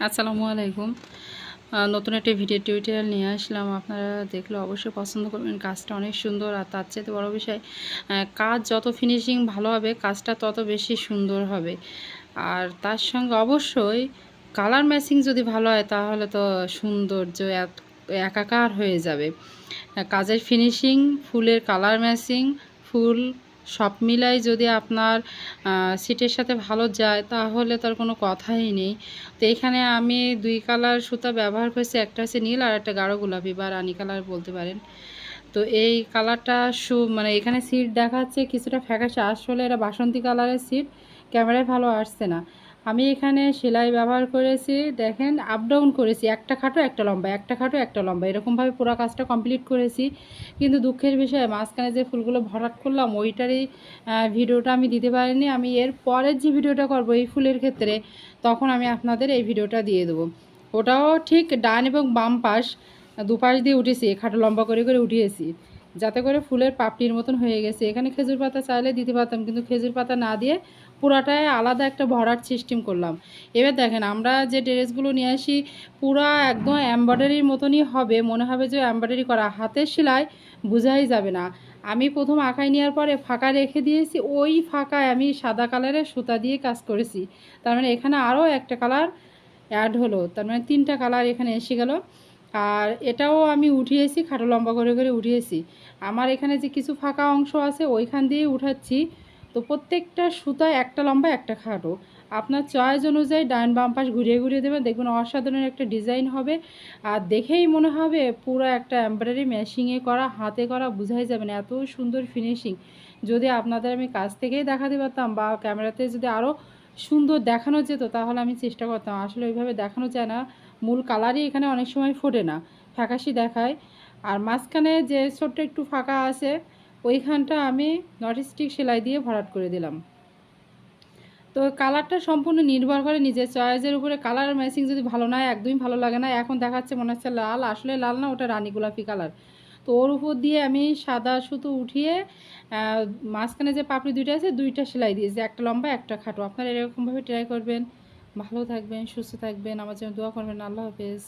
আসসালামু আলাইকুম। নতুন একটা ভিডিও টিউটোরিয়াল নিয়ে আসলাম। আপনারা দেখলে অবশ্যই পছন্দ করবেন। কাজটা অনেক সুন্দর আর তার চেয়ে বড় বিষয় কাজ যত ফিনিশিং ভালো হবে, কাজটা তত বেশি সুন্দর হবে। আর তার সঙ্গে অবশ্যই কালার ম্যাচিং যদি ভালো হয়, তাহলে তো সৌন্দর্য এক- একাকার হয়ে যাবে। কাজের ফিনিশিং ফুলের কালার ম্যাচিং ফুল সব মিলাই যদি আপনার সিটের সাথে ভালো যায়, তাহলে তার কোনো কথাই নেই। তো এখানে আমি দুই কালার সুতা ব্যবহার করেছি, একটা হচ্ছে নীল আর একটা গাঢ় গোলাপি বা রানী কালার বলতে পারেন। তো এই কালারটা সু মানে এখানে সিট দেখাচ্ছে, কিছুটা ফ্যাকাশে, আসলে এটা বাসন্তী কালারের সিট, ক্যামেরায় ভালো আসছে না। আমি এখানে সেলাই ব্যবহার করেছি, দেখেন আপ ডাউন করেছি, একটা খাটো, একটা লম্বা, একটা খাটো, একটা লম্বা, এরকমভাবে পুরো কাজটা কমপ্লিট করেছি। কিন্তু দুঃখের বিষয়ে, মাঝখানে যে ফুলগুলো ভরাট করলাম, ওইটারই ভিডিওটা আমি দিতে পারিনি। আমি এর পরের যে ভিডিওটা করব, এই ফুলের ক্ষেত্রে, তখন আমি আপনাদের এই ভিডিওটা দিয়ে দেবো। ওটাও ঠিক ডান এবং বাম পাশ, দুপাশ দিয়ে উঠেছি খাটো লম্বা করে করে উঠিয়েছি। যাতে করে ফুলের পাপড়ির মতন হয়ে গেছে। এখানে খেজুর পাতা চাইলে দিতে পারতাম, কিন্তু খেজুর পাতা না দিয়ে পুরাটায় আলাদা একটা ভরাট সিস্টেম করলাম। এবার দেখেন, আমরা যে ড্রেসগুলো নিয়ে আসি, পুরা একদম এমব্রয়ডারির মতনই হবে। মনে হবে যে এমব্রয়ডারি করা। হাতের সেলাই বোঝাই যাবে না। আমি প্রথম আঁকাই নেওয়ার পরে ফাঁকা রেখে দিয়েছি। ওই ফাঁকায় আমি সাদা কালারের সুতা দিয়ে কাজ করেছি। তার মানে এখানে আরও একটা কালার অ্যাড হলো। তার মানে তিনটা কালার এখানে এসে গেল। আর এটাও আমি উঠিয়েছি, খাটো লম্বা করে করে উঠিয়েছি। আমার এখানে যে কিছু ফাঁকা অংশ আছে, ওইখান দিয়ে উঠাচ্ছি। তো প্রত্যেকটা সুতায় একটা লম্বা, একটা খাটো। আপনার চয়েস অনুযায়ী ডান বাম পাশ ঘুরিয়ে ঘুরিয়ে দেবেন। দেখবেন অসাধারণ একটা ডিজাইন হবে। আর দেখেই মনে হবে পুরো একটা এমব্রয়ডারি মেশিংয়ে করা, হাতে করা বোঝাই যাবে না। এত সুন্দর ফিনিশিং। যদি আপনাদের আমি কাছ থেকেই দেখাতে পারতাম বা ক্যামেরাতে যদি আরও সুন্দর দেখানো যেত, তাহলে আমি চেষ্টা করতাম। আসলে ওইভাবে দেখানো যায় না। মূল কালারই এখানে অনেক সময় ফোটে না ফ্যাকাশি দেখায়। আর মাঝখানে যে ছোট্ট একটু ফাঁকা আছে, ওইখানটা আমি নট স্টিক সেলাই দিয়ে ভরাট করে দিলাম। তো কালারটা সম্পূর্ণ নির্ভর করে নিজের চয়েসের উপরে। কালার ম্যাচিং যদি ভালো না একদমই ভালো লাগে না। এখন দেখাচ্ছে মনে হচ্ছে লাল। আসলে লাল না, ওটা রানী গোলাপি কালার তো ওর উপর দিয়ে আমি সাদা সুতো উঠিয়ে মাঝখানে যে পাপড়ি দুইটা আছে, দুইটা সেলাই দিয়েছি। একটা লম্বা, একটা খাটো। আপনারা এরকমভাবে ট্রাই করবেন। ভালো থাকবেন, সুস্থ থাকবেন। আমার জন্য দোয়া করবেন। আল্লাহ হাফেজ।